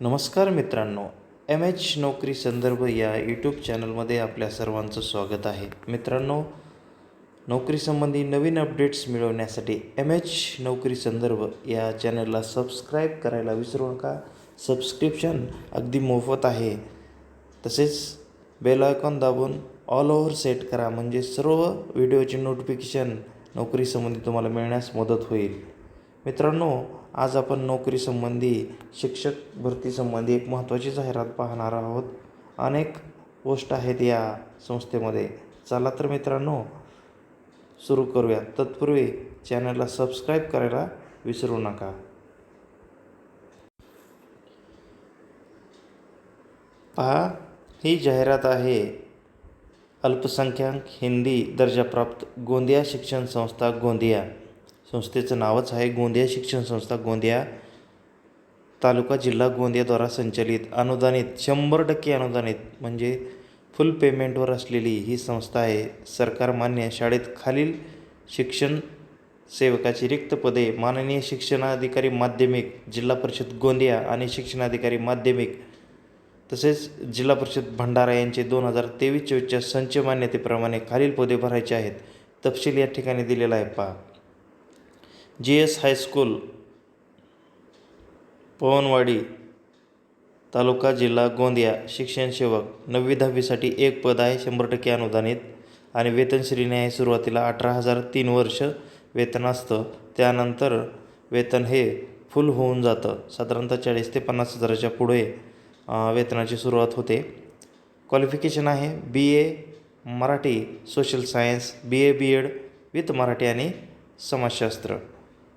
नमस्कार मित्रांनो M H नोकरी संदर्भ या यूट्यूब चॅनलमध्ये आपल्या सर्वांचं स्वागत आहे. मित्रांनो नोकरीसंबंधी नवीन अपडेट्स मिळवण्यासाठी एम एच नोकरी संदर्भ या चॅनलला सबस्क्राईब करायला विसरू नका. सबस्क्रिप्शन अगदी मोफत आहे. तसेच बेल आयकॉन दाबून ऑल ओव्हर सेट करा. म्हणजे सर्व व्हिडिओचे नोटिफिकेशन नोकरीसंबंधी तुम्हाला मिळण्यास मदत होईल. मित्रांनो आज आपण नोकरीसंबंधी शिक्षक भरतीसंबंधी एक महत्त्वाची जाहिरात पाहणार आहोत. अनेक पोस्ट आहेत या संस्थेमध्ये. चला तर मित्रांनो सुरू करूया. तत्पूर्वी चॅनलला सबस्क्राईब करायला विसरू नका. पहा ही जाहिरात आहे. अल्पसंख्याक हिंदी दर्जाप्राप्त गोंदिया शिक्षण संस्था गोंदिया. संस्थेचं नावच आहे गोंदिया शिक्षण संस्था गोंदिया. तालुका जिल्हा गोंदियाद्वारा संचलित. अनुदानित शंभर टक्के अनुदानित म्हणजे फुल पेमेंटवर असलेली ही संस्था आहे. सरकारमान्य शाळेत खालील शिक्षण सेवकाची रिक्त पदे माननीय शिक्षणाधिकारी माध्यमिक जिल्हा परिषद गोंदिया आणि शिक्षणाधिकारी माध्यमिक तसेच जिल्हा परिषद भंडारा यांचे दोन हजार तेवीस चोवीसच्या संच मान्यतेप्रमाणे खालील पदे भरायचे आहेत. तपशील या ठिकाणी दिलेला आहे. पहा. जी एस हायस्कूल पवनवाडी तालुका जिल्हा गोंदिया शिक्षण सेवक. नववी दहावीसाठी एक पद आहे शंभर टक्के अनुदानित आणि वेतन श्रेणी आहे. सुरुवातीला अठरा हजार तीन वर्ष वेतन असतं. त्यानंतर वेतन हे फुल होऊन जातं. साधारणतः चाळीस ते पन्नास हजाराच्या पुढे वेतनाची सुरुवात होते. क्वालिफिकेशन आहे B A Marathi social science B A B Ed with Marathi आणि समाजशास्त्र.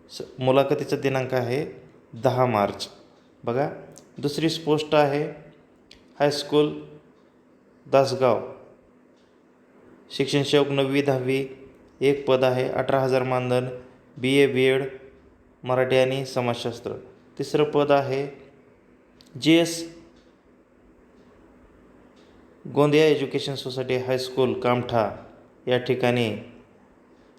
स मुलाखतीचा दिनांक आहे दहा मार्च. बघा दुसरी पोस्ट आहे हायस्कूल दासगाव. शिक्षण सेवक नववी दहावी एक पद आहे अठरा हजार मानधन बी ए बी एड मराठी आणि समाजशास्त्र. तिसरं पद आहे G S Gondia education society high school Kamtha. या ठिकाणी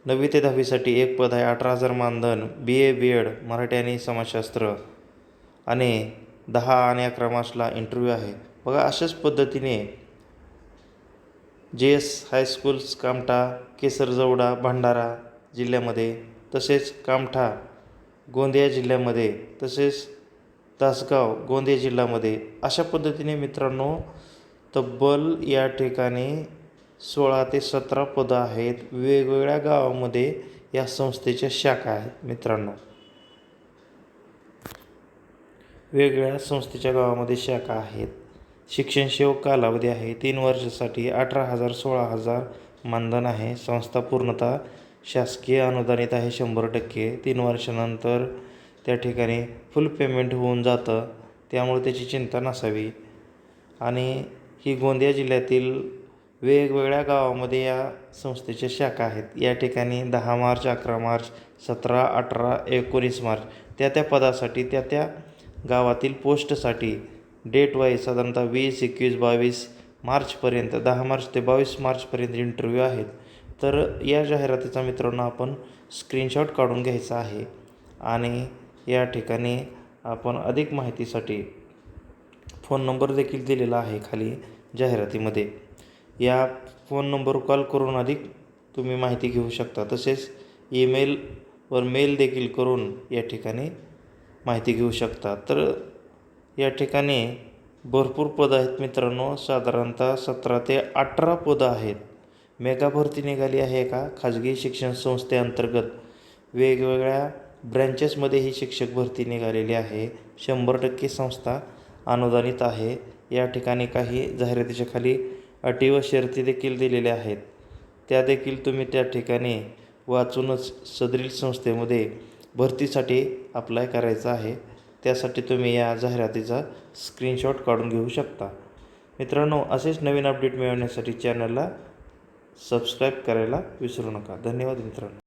नववी ते दहावीसाठी एक पद आहे अठरा हजार मानधन बी ए बी एड मराठी आणि समाजशास्त्र. आणि दहा आणि अकरा मार्चला इंटरव्ह्यू आहे. बघा अशाच पद्धतीने J S high schools Kamtha Kesarjawda Bhandara जिल्ह्यामध्ये तसेच कामठा गोंदिया जिल्ह्यामध्ये तसेच तासगाव गोंदिया जिल्ह्यामध्ये अशा पद्धतीने मित्रांनो तब्बल या ठिकाणी सोळा ते सतरा पदं आहेत. वेगवेगळ्या गावामध्ये या संस्थेच्या शाखा आहेत मित्रांनो. वेगवेगळ्या संस्थेच्या गावामध्ये शाखा आहेत. शिक्षण सेवक कालावधी आहे तीन वर्षासाठी अठरा हजार सोळा हजार मानधन आहे. संस्था पूर्णतः शासकीय अनुदानित आहे शंभर टक्के. तीन वर्षानंतर त्या ठिकाणी फुल पेमेंट होऊन जातं. त्यामुळे त्याची चिंता नसावी. आणि ही गोंदिया जिल्ह्यातील वेगवेगळ्या गावामध्ये या संस्थेच्या शाखा आहेत. या ठिकाणी दहा मार्च अकरा मार्च सतरा अठरा एकोणीस मार्च त्या त्या पदासाठी त्या त्या गावातील पोस्टसाठी डेट वाईज साधारणतः वीस एकवीस बावीस मार्चपर्यंत दहा मार्च ते बावीस मार्चपर्यंत इंटरव्ह्यू आहेत. तर या जाहिरातीचा मित्रांनो आपण स्क्रीनशॉट काढून घ्यायचा आहे आणि या ठिकाणी आपण अधिक माहितीसाठी फोन नंबर देखील दिलेला आहे खाली जाहिरातीमध्ये. या फोन नंबर कॉल करून अधिक तुम्ही माहिती घेऊ शकता. तसेच ईमेलवर मेल देखील करून या ठिकाणी माहिती घेऊ शकता. तर या ठिकाणी भरपूर पदं आहेत मित्रांनो. साधारणतः सतरा ते अठरा पदं आहेत. मेगा भरती निघाली आहे का खाजगी शिक्षण संस्थेअंतर्गत. वेगवेगळ्या ब्रँचेसमध्ये ही शिक्षक भरती निघालेली आहे. शंभर टक्के संस्था अनुदानित आहे. या ठिकाणी काही जाहिरातीच्या खाली अटी व शर्ती देखील दिलेल्या आहेत. त्या देखील तुम्ही त्या ठिकाणी वाचूनच सदरील संस्थेमध्ये भरतीसाठी अप्लाय करायचं आहे. त्यासाठी तुम्ही या जाहिरातीचा स्क्रीनशॉट काढून घेऊ शकता. मित्रांनो असेच नवीन अपडेट मिळवण्यासाठी चॅनलला सबस्क्राईब करायला विसरू नका. धन्यवाद मित्रांनो.